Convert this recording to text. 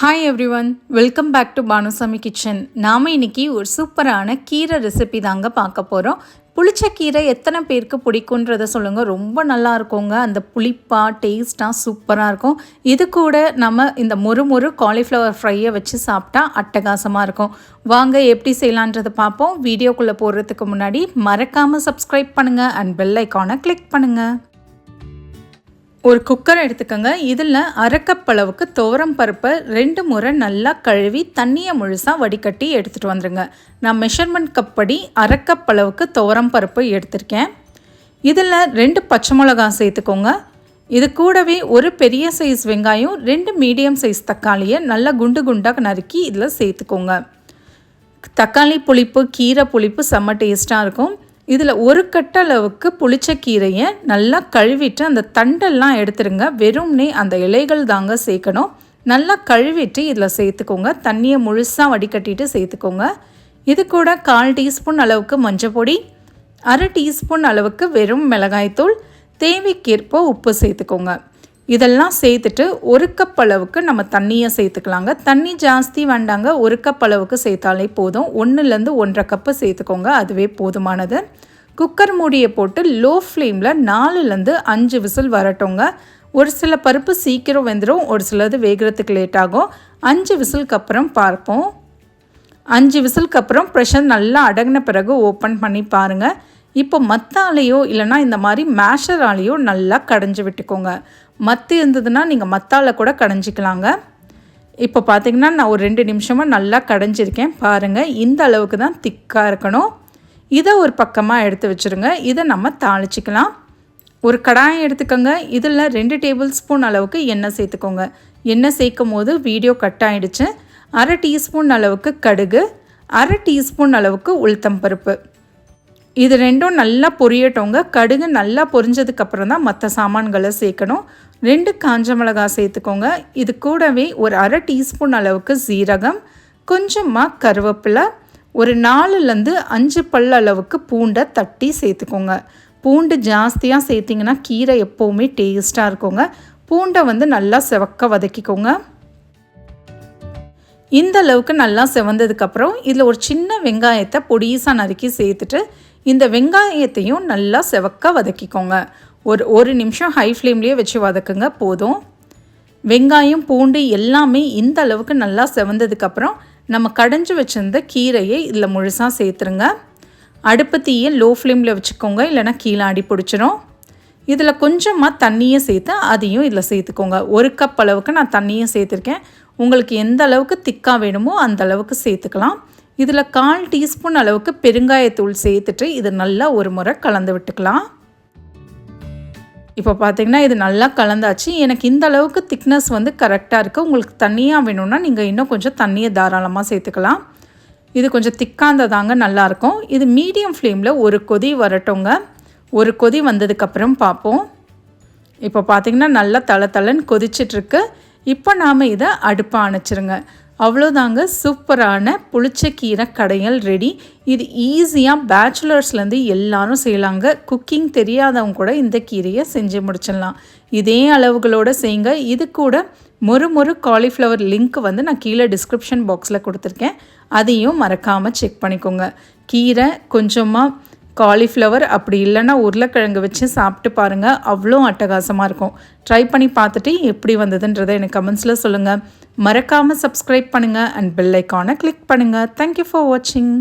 Hi everyone welcome back to Banusamy kitchen நாம் இன்னைக்கு ஒரு சூப்பரான கீரை ரெசிபி தாங்க பார்க்க போகிறோம் புளிச்ச கீரை எத்தனை பேருக்கு பிடிக்குன்றத சொல்லுங்கள் ரொம்ப நல்லா இருக்குங்க. அந்த புளிப்பாக டேஸ்ட்டாக சூப்பராக இருக்கும். இது கூட நம்ம இந்த மொறு மொறு காலிஃப்ளவர் ஃப்ரையை வச்சு சாப்பிட்டா அட்டகாசமாக இருக்கும். வாங்க எப்படி செய்யலான்றதை பார்ப்போம். வீடியோக்குள்ளே போடுறதுக்கு முன்னாடி மறக்காமல் சப்ஸ்கிரைப் பண்ணுங்கள் அண்ட் பெல் ஐக்கானை கிளிக் பண்ணுங்கள் ஒரு குக்கர் எடுத்துக்கோங்க. இதில் அரைக்கப்பளவுக்கு துவரம் பருப்பை ரெண்டு முறை நல்லா கழுவி தண்ணியை முழுசாக வடிகட்டி எடுத்துகிட்டு வந்துடுங்க நான் மெஷர்மெண்ட் கப் படி அரைக்கப்பளவுக்கு துவரம் பருப்பு எடுத்திருக்கேன். இதில் ரெண்டு பச்சை மிளகா சேர்த்துக்கோங்க. இது கூடவே ஒரு பெரிய சைஸ் வெங்காயம் ரெண்டு மீடியம் சைஸ் தக்காளியை நல்லா குண்டு குண்டாக நறுக்கி இதில் சேர்த்துக்கோங்க. தக்காளி புளிப்பு கீரை புளிப்பு செம்ம டேஸ்ட்டாக இருக்கும். இதில் ஒரு கட்டளவுக்கு புளிச்ச கீரையை நல்லா கழுவிட்டு அந்த தண்டெல்லாம் எடுத்துருங்க. வெறும்னே அந்த இலைகள் தாங்க சேர்க்கணும். நல்லா கழுவிட்டு இதில் சேர்த்துக்கோங்க. தண்ணியை முழுசாக வடிகட்டிட்டு சேர்த்துக்கோங்க. இது கூட கால் டீஸ்பூன் அளவுக்கு மஞ்சள் பொடி அரை டீஸ்பூன் அளவுக்கு வெறும் மிளகாய்த்தூள் தேவைக்கேற்ப உப்பு சேர்த்துக்கோங்க. இதெல்லாம் சேர்த்துட்டு ஒரு கப் அளவுக்கு நம்ம தண்ணியை சேர்த்துக்கலாங்க. தண்ணி ஜாஸ்தி வேண்டாங்க. ஒரு கப் அளவுக்கு சேர்த்தாலே போதும். ஒன்றுலேருந்து ஒன்றரை கப்பு சேர்த்துக்கோங்க. அதுவே போதுமானது. குக்கர் மூடியை போட்டு லோ ஃப்ளேமில் நாலுலேருந்து அஞ்சு விசில் வரட்டோங்க. ஒரு சில பருப்பு சீக்கிரம் வெந்துடும் ஒரு சிலது வேகிறதுக்கு லேட் ஆகும். அஞ்சு விசிலுக்கு அப்புறம் பார்ப்போம். அஞ்சு விசிலுக்கு அப்புறம் ப்ரெஷர் நல்லா அடங்கின பிறகு ஓப்பன் பண்ணி பாருங்கள் இப்போ மத்தாலேயோ இல்லைனா இந்த மாதிரி மேஷராலேயோ நல்லா கடைஞ்சி விட்டுக்கோங்க. மத்து இருந்ததுன்னா நீங்கள் மத்தால கூட கடைஞ்சிக்கலாங்க. இப்போ பார்த்தீங்கன்னா நான் ஒரு ரெண்டு நிமிஷமாக நல்லா கடைஞ்சிருக்கேன். பாருங்கள் இந்த அளவுக்கு தான் திக்காக இருக்கணும். இதை ஒரு பக்கமாக எடுத்து வச்சுருங்க. இதை நம்ம தாளிச்சிக்கலாம். ஒரு கடாயம் எடுத்துக்கோங்க. இதில் ரெண்டு டேபிள் ஸ்பூன் அளவுக்கு எண்ணெய் சேர்த்துக்கோங்க. எண்ணெய் சேர்க்கும் போது வீடியோ கட் ஆகிடுச்சு அரை டீஸ்பூன் அளவுக்கு கடுகு. அரை டீஸ்பூன் அளவுக்கு உளுத்தம் பருப்பு. இது ரெண்டும் நல்லா பொரியட்டோங்க. கடுகு நல்லா பொரிஞ்சதுக்கப்புறம் தான் மற்ற சாமான்களை சேர்க்கணும். ரெண்டு காஞ்ச மிளகா சேர்த்துக்கோங்க. இது கூடவே ஒரு அரை டீஸ்பூன் அளவுக்கு சீரகம் கொஞ்சமாக கருவேப்பிலை ஒரு நாலுலேருந்து அஞ்சு பல் அளவுக்கு பூண்டை தட்டி சேர்த்துக்கோங்க. பூண்டு ஜாஸ்தியாக சேர்த்திங்கன்னா கீரை எப்போவுமே டேஸ்ட்டாக இருக்குங்க. பூண்டை வந்து நல்லா செவக்க வதக்கிக்கோங்க. இந்த அளவுக்கு நல்லா செவந்ததுக்கப்புறம் இதில் ஒரு சின்ன வெங்காயத்தை பொடிசாக நறுக்கி சேர்த்துட்டு இந்த வெங்காயத்தையும் நல்லா செவக்க வதக்கிக்கோங்க. ஒரு ஒரு நிமிஷம் ஹை ஃப்ளேம்லேயே வச்சு வதக்குங்க போதும். வெங்காயம் பூண்டு எல்லாமே இந்த அளவுக்கு நல்லா செவந்ததுக்கப்புறம் நம்ம கடைஞ்சி வச்சுருந்த கீரையை இதில் முழுசாக சேர்த்துருங்க. அடுப்பு தீயை லோ ஃப்ளேமில் வச்சுக்கோங்க இல்லைனா கீழே அடி பிடிச்சிரும். இதில் கொஞ்சமாக தண்ணியை சேர்த்து அதையும் இதில் சேர்த்துக்கோங்க. ஒரு கப் அளவுக்கு நான் தண்ணியை சேர்த்துருக்கேன். உங்களுக்கு எந்த அளவுக்கு திக்காக வேணுமோ அந்த அளவுக்கு சேர்த்துக்கலாம். இதில் கால் டீஸ்பூன் அளவுக்கு பெருங்காயத்தூள் சேர்த்துட்டு இது நல்லா ஒரு முறை கலந்து விட்டுக்கலாம். இப்போ பார்த்தீங்கன்னா இது நல்லா கலந்தாச்சு. எனக்கு இந்த அளவுக்கு திக்னஸ் வந்து கரெக்டாக இருக்குது உங்களுக்கு தண்ணியாக வேணும்னா நீங்கள் இன்னும் கொஞ்சம் தண்ணியை தாராளமாக சேர்த்துக்கலாம். இது கொஞ்சம் திக்காந்ததாங்க நல்லாயிருக்கும் இது மீடியம் ஃப்ளேமில் ஒரு கொதி வரட்டோங்க. ஒரு கொதி வந்ததுக்கப்புறம் பார்ப்போம். இப்போ பார்த்திங்கன்னா நல்லா தள தளன்னு கொதிச்சிட்ருக்கு இப்போ நாம் இதை அடுப்பை அணைச்சிருங்க. அவ்வளோதாங்க சூப்பரான புளிச்சக்கீரை கடையல் ரெடி இது ஈஸியாக பேச்சுலர்ஸ்லேருந்து எல்லாரும் செய்யலாங்க. குக்கிங் தெரியாதவங்க கூட இந்த கீரையை செஞ்சு முடிச்சிடலாம். இதே அளவுகளோடு செய்யுங்க. இது கூட மொறு மொறு காலிஃப்ளவர் லிங்க் வந்து நான் கீழே டிஸ்கிரிப்ஷன் பாக்ஸில் கொடுத்துருக்கேன். அதையும் மறக்காமல் செக் பண்ணிக்கோங்க. கீரை கொஞ்சமாக காலிஃப்ளவர் அப்படி இல்லைன்னா உருளைக்கிழங்கு வச்சு சாப்பிட்டு பாருங்கள் அவ்வளோ அட்டகாசமாக இருக்கும். ட்ரை பண்ணி பார்த்துட்டு எப்படி வந்ததுன்றதை எனக்கு கமெண்ட்ஸில் சொல்லுங்கள் மறக்காமல் சப்ஸ்கிரைப் பண்ணுங்கள் அண்ட் பெல் ஐக்கானை கிளிக் பண்ணுங்கள் தேங்க்யூ ஃபார் வாட்சிங்